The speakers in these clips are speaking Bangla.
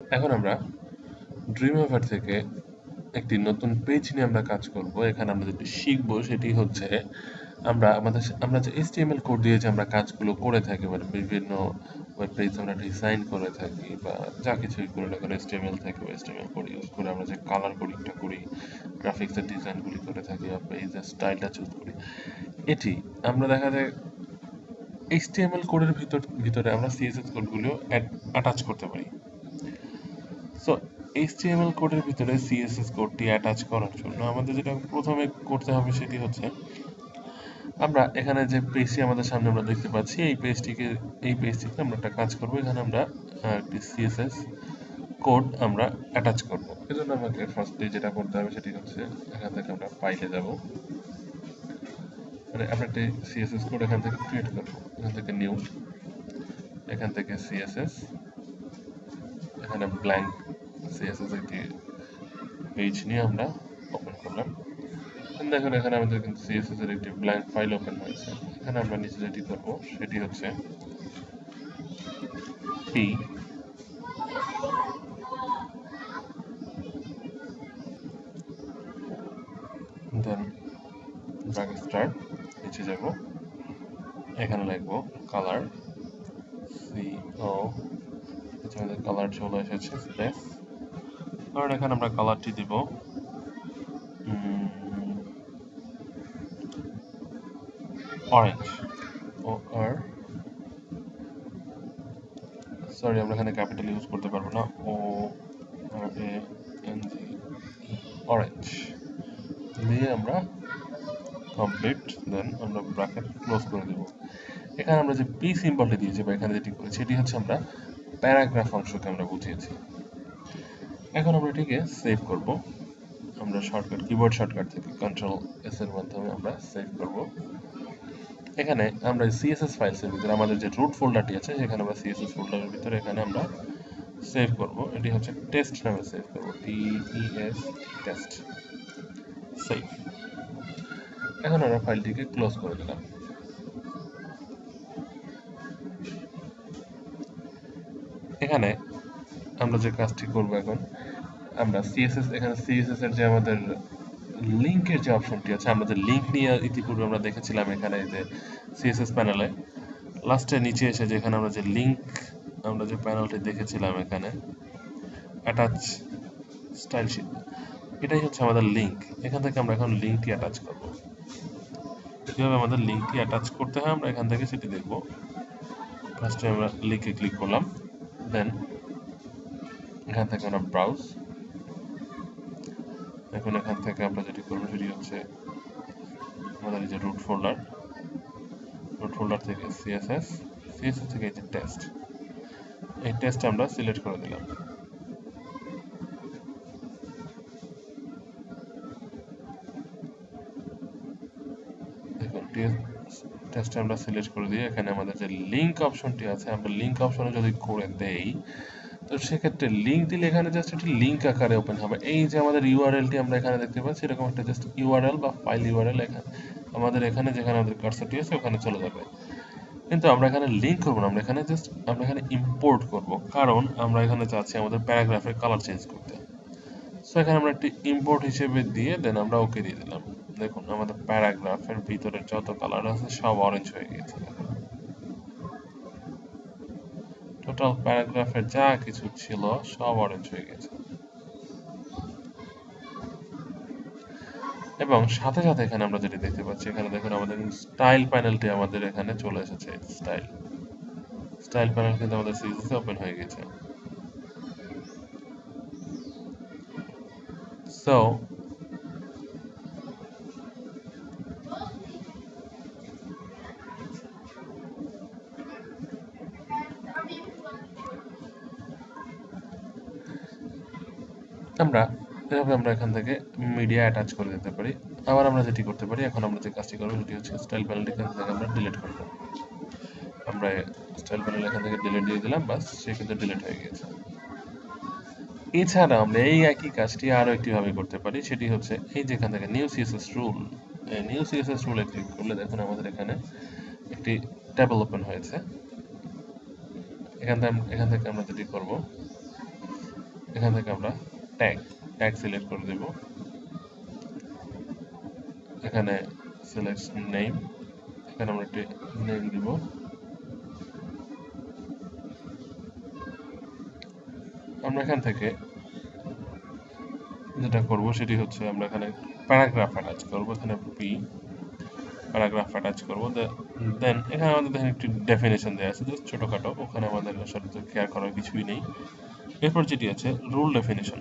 এখন আমরা ড্রিমওভার থেকে একটি নতুন পেজ নিয়ে আমরা কাজ করব। এখানে আমরা যেটি শিখব সেটি হচ্ছে আমরা আমাদের আমরা যে এইচটিএমএল কোড দিয়ে যে আমরা কাজগুলো করে থাকি মানে বিভিন্ন ওয়েব পেজ আমরা ডিজাইন করে থাকি বা যা কিছুই করি না কেন এইচটিএমএল থেকে এইচটিএমএল কোড ইউজ করে আমরা যে কালার কোডিংটা করি গ্রাফিক্সের ডিজাইনগুলি করে থাকি বা পেজের স্টাইলটা চুজ করি, এটি আমরা দেখা যায় এইচটিএমএল কোডের ভিতর ভিতরে আমরা সিএসএস কোডগুলো অ্যাটাচ করতে পারি। সো এইচটিএমএল কোডের ভিতরে সিএসএস কোডটি অ্যাটাচ করার জন্য আমাদের যেটা প্রথমে করতে হবে সেটি হচ্ছে, আমরা এখানে যে পেজটি আমাদের সামনে আমরা দেখতে পাচ্ছি, এই পেজটিকে এই পেজটিতে আমরা একটা কাজ করব। এখানে আমরা একটি সিএসএস কোড আমরা অ্যাটাচ করব। এজন্য আমাকে ফার্স্টলি যেটা করতে হবে সেটি হচ্ছে এখান থেকে আমরা ফাইলে যাব। মানে আমরা একটি সিএসএস কোড এখান থেকে ক্রিয়েট করব। এখান থেকে নিউ এখান থেকে সিএসএস এখানে ব্ল্যাঙ্ক সিএসএস একটি পেজ নিয়ে আমরা ওপেন করলাম। দেখুন, এখানে আমাদের কিন্তু সিএসএস এর একটি ব্ল্যাঙ্ক ফাইল ওপেন হয়েছে। এখানে আমরা নিচে যেটি করব সেটি হচ্ছে পি দেন ব্র্যাকেট স্টার্ট নিচে যাব। এখানে লিখব কালার সি ও কালার চলে এসেছে কারণ এখানে আমরা কালারটি দিব। অরেঞ্জ ও আর সরি আমরা এখানে ক্যাপিটাল ইউজ করতে পারব না। ও এন জি অরেঞ্জ দিয়ে আমরা কমপ্লিট দেন আমরা ব্র্যাকেট ক্লোজ করে দেব। এখানে আমরা যে পি সিম্বলটি দিয়েছি বা এখানে যেটি করেছি, এটি হচ্ছে আমরা প্যারাগ্রাফ অংশকে আমরা বুঝিয়েছি এখন আমরা এটিকে সেভ করব। আমরা শর্টকাট কিবোর্ড শর্টকাট থেকে কন্ট্রোল এস এর মাধ্যমে আমরা সেভ করব। এখানে আমরা সিএসএস ফাইলসের ভিতরে, আমাদের যে রুট ফোল্ডারটি আছে, সেখানে আমরা সিএসএস ফোল্ডারের ভিতরে এখানে আমরা সেভ করব। এটি হচ্ছে টেস্ট নামে সেভ করব। এস টেস্ট সেভ এখন আমরা ফাইলটিকে ক্লোজ করে দিলাম। এখানে আমরা যে কাজটি করব এখন, আমরা সিএসএস এখানে সিএসএস এর যে আমাদের লিংকের যে অপশনটি আছে, আমরা যে লিংক নিয়ে ইতিপূর্বে আমরা দেখেছিলাম এখানে যে সিএসএস প্যানেলে লাস্টে নিচে এসে যেখানে আমরা যে লিংক আমরা যে প্যানেলটি দেখেছিলাম এখানে অ্যাটাচ স্টাইল শিট এটাই হচ্ছে আমাদের লিংক এখান থেকে আমরা এখন লিংকটি অ্যাটাচ করব। কীভাবে আমাদের লিংকটি অ্যাটাচ করতে হয়, আমরা এখান থেকে সেটি দেখব। ফার্স্টে আমরা লিংকে ক্লিক করলাম। দেন। এখান থেকে আমরা ব্রাউজ এখন এখান থেকে আমরা যেটি করব সেটি হচ্ছে আমাদের যে রুট ফোল্ডার রুট ফোল্ডার থেকে সিএসএস সিএসএস থেকে এই যে টেস্ট এই টেস্ট আমরা সিলেক্ট করে দিলাম। টেস্ট আমরা সিলেক্ট করে দিয়ে এখানে আমাদের যে লিংক অপশনটি আছে, আমরা লিংক অপশনে যদি করে দেই, তো সেক্ষেত্রে লিঙ্ক দিলে এখানে জাস্ট একটি লিঙ্ক আকারে ওপেন হবে। এই যে আমাদের ইউআরএলটি আমরা এখানে দেখতে পাচ্ছি এরকম একটা জাস্ট ইউআরএল বা ফাইল ইউআরএল এখানে, আমাদের এখানে যেখানে আমাদের কার্সারটি আছে, ওখানে চলে যাবে। কিন্তু আমরা এখানে লিঙ্ক করব না, আমরা এখানে জাস্ট আমরা এখানে ইম্পোর্ট করব। কারণ আমরা এখানে চাচ্ছি আমাদের প্যারাগ্রাফের কালার চেঞ্জ করতে। সো এখানে আমরা একটি ইম্পোর্ট হিসেবে দিয়ে দেন আমরা ওকে দিয়ে দিলাম। দেখুন, আমাদের প্যারাগ্রাফের ভিতরে যত কালার আছে সব অরেঞ্জ হয়ে গেছে। টোটাল প্যারাগ্রাফের যা কিছু ছিল সব অরেঞ্জ হয়ে গেছে। এবং সাথে সাথে এখানে আমরা যেটি দেখতে পাচ্ছি, এখানে দেখুন আমাদের স্টাইল প্যানেলটি আমাদের এখানে চলে এসেছে স্টাইল স্টাইল প্যানেল কিন্তু আমাদের সিরিজে ওপেন হয়ে গেছে। সো আমরা এভাবে আমরা এখান থেকে মিডিয়া অ্যাটাচ করে দিতে পারি। আবার আমরা যেটি করতে পারি, এখন আমরা যে কাজটি করব সেটি হচ্ছে স্টাইল প্যানেলটি এখান থেকে আমরা ডিলিট করব। আমরা স্টাইল প্যানেল এখান থেকে ডিলিট দিয়ে দিলাম, বাস সে কিন্তু ডিলিট হয়ে গেছে এছাড়া আমরা এই একই কাজটি আরও একটিভাবে করতে পারি, সেটি হচ্ছে এই যে এখান থেকে new CSS rule new CSS রুলে click করলে দেখুন আমাদের এখানে একটি ট্যাবল ওপেন হয়েছে। এখান থেকে এখান থেকে আমরা যেটি করব, এখান থেকে আমরা ট্যাগ ট্যাগ সিলেক্ট করে দেব। এখানে সিলেক্ট নেম এখানে আমরা একটি নেম দিব। আমরা এখান থেকে যেটা করব সেটি হচ্ছে আমরা এখানে প্যারাগ্রাফ অ্যাটাচ করব, এখানে পি প্যারাগ্রাফ অ্যাটাচ করব। দেন এখানে আমাদের দেখেন একটি ডেফিনেশন দেওয়া আছে জাস্ট ছোটখাটো। ওখানে আমাদের আসলে কেয়ার করার কিছুই নেই। এরপর যেটি আছে রুল ডেফিনেশন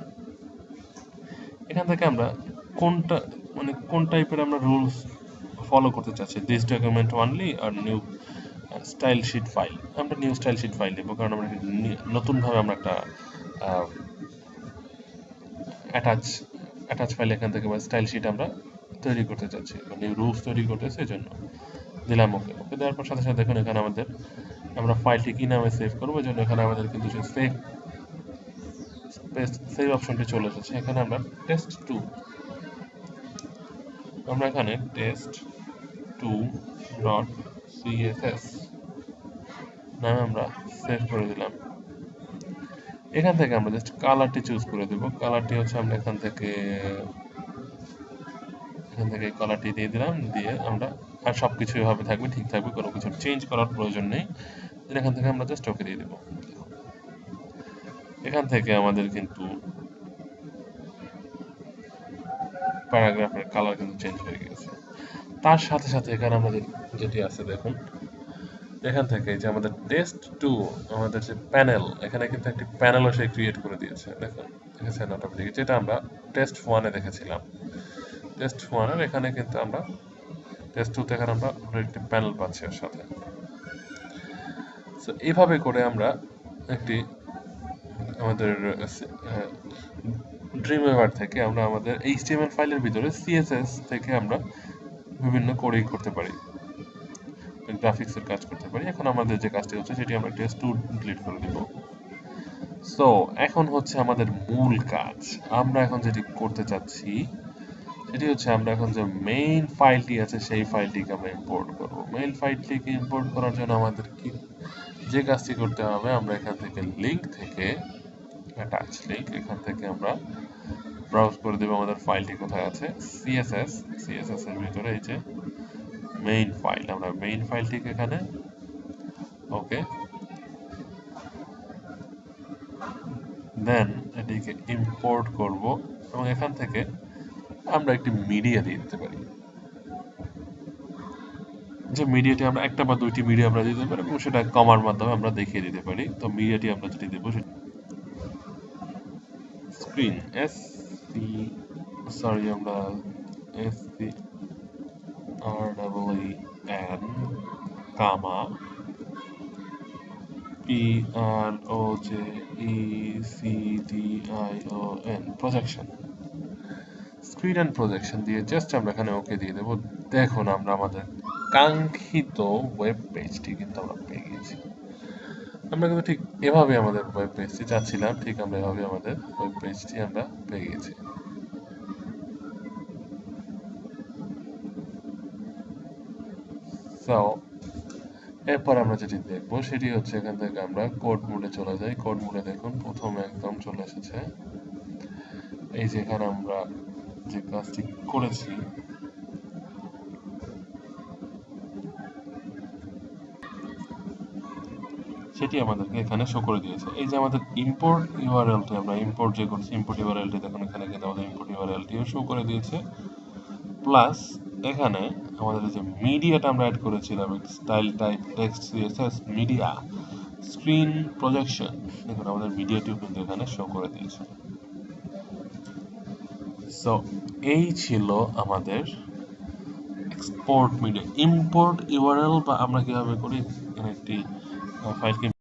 এখান থেকে আমরা কোনটা মানে কোন টাইপের আমরা রুলস ফলো করতে চাচ্ছি? দিস ডকুমেন্ট অনলি আর নিউ স্টাইল শিট ফাইল আমরা নিউ স্টাইল শিট ফাইল দেবো, কারণ আমরা নতুনভাবে আমরা একটা অ্যাটাচ অ্যাটাচ ফাইল এখান থেকে বা স্টাইল শিট আমরা তৈরি করতে চাচ্ছি মানে রুলস তৈরি করতে সেই জন্য দিলাম ওকে। ওকে দেওয়ার পর সাথে সাথে দেখুন এখানে আমাদের, আমরা ফাইলটি কি নামে সেভ করব জন্য এখানে আমাদের কিন্তু সেভ সেভ অপশনটি চলে এসেছে। এখানে আমরা টেস্ট টু আমরা এখানে টেস্ট টু ডট সিএসএস নামে আমরা সেভ করে দিলাম। এখান থেকে আমরা জাস্ট কালারটি চুজ করে দেব। কালারটি হচ্ছে আমরা এখান থেকে এখান থেকে কালারটি দিয়ে দিলাম। দিয়ে আমরা আর সব কিছু এভাবে থাকবে, ঠিক থাকবে, কোনো কিছু চেঞ্জ করার প্রয়োজন নেই। এখান থেকে আমরা জাস্ট ওকে দিয়ে দেব। এখান থেকে আমাদের কিন্তু প্যারাগ্রাফের কালার কিন্তু চেঞ্জ হয়ে গেছে তার সাথে সাথে এখানে আমাদের যেটি আছে, দেখুন, এখান থেকে যে আমাদের টেস্ট টু আমাদের যে প্যানেল এখানে কিন্তু একটি প্যানেলও সে ক্রিয়েট করে দিয়েছে। দেখুন দেখেছেন অটোমেটিক যেটা আমরা টেস্ট ওয়ানে দেখেছিলাম। টেস্ট ওয়ানের এখানে কিন্তু আমরা টেস্ট টুতে এখানে আমরা একটি প্যানেল পাচ্ছি এর সাথে তো এইভাবে করে আমরা একটি আমাদের ড্রিম ওয়েভার থেকে আমরা আমাদের এইচটিএমএল ফাইলের ভিতরে সিএসএস থেকে আমরা বিভিন্ন কোডিং করতে পারি গ্রাফিক্সের কাজ করতে পারি। এখন আমাদের যে কাজটি হচ্ছে সেটি আমরা টেস্ট টু ডিলিট করে দিব। সো এখন হচ্ছে আমাদের মূল কাজ। আমরা এখন যেটি করতে চাচ্ছি, সেটি হচ্ছে আমরা এখন যে মেইন ফাইলটি আছে সেই ফাইলটিকে আমরা ইম্পোর্ট করব। মেইন ফাইলটিকে ইম্পোর্ট করার জন্য আমাদের কি, যে কাজটি করতে হবে, আমরা এখান থেকে লিংক থেকে অ্যাটাচ লিংক এখান থেকে আমরা ব্রাউজ করে দেব আমাদের ফাইলটি কোথায় আছে? সিএসএস সিএসএস এর ভিতরে এই যে মেইন ফাইল আমরা মেইন ফাইলটিকে এখানে ওকে দেন এটিকে ইম্পোর্ট করব এবং এখান থেকে আমরা একটি মিডিয়া দিয়ে দিতে পারি। যে মিডিয়াটি আমরা একটা বা দুইটি মিডিয়া আমরা দিতে পারি এবং সেটা কমার মাধ্যমে আমরা দেখিয়ে দিতে পারি। তো মিডিয়াটি আমরা যেটি দেবো স্ক্রিন এস সি সরি আমরা S C R double E N comma P R O J E C D I O N projection screen and projection দিয়ে জাস্ট আমরা এখানে ওকে দিয়ে দেবো। দেখুন আমরা আমাদের কাঙ্ক্ষিত ওয়েব পেজটি কিন্তু আমরা পেয়ে আমরা কিন্তু ঠিক এভাবে আমাদের ওয়েব পেজটি চাচ্ছিলাম, ঠিক আমরা এভাবে আমাদের ওয়েব পেজটি আমরা পেয়ে গেছি। এরপর আমরা যেটি দেখব, সেটি হচ্ছে এখান থেকে আমরা কোড মোডে চলে যাই। কোড মোডে দেখুন, প্রথমে একদম চলে এসেছে। এই যে এখানে আমরা যে কাজটি করেছি সেটি আমাদেরকে এখানে শো করে দিয়েছে। এই যে আমাদের ইম্পোর্ট ইউআরএলটি আমরা ইম্পোর্ট যে করছি ইম্পোর্ট ইউআরএলটি দেখুন, এখানে কিন্তু আমাদের ইম্পোর্ট ইউআরএলটিও শো করে দিয়েছে। প্লাস এখানে আমাদের যে মিডিয়াটা আমরা অ্যাড করেছিলাম style type text CSS media screen projection দেখুন, আমাদের মিডিয়াটিও কিন্তু এখানে শো করে দিয়েছে। সো এই ছিল আমাদের এক্সপোর্ট মিডিয়া ইম্পোর্ট ইউআরএল বা আমরা কীভাবে করি? এখানে একটি Então rapaz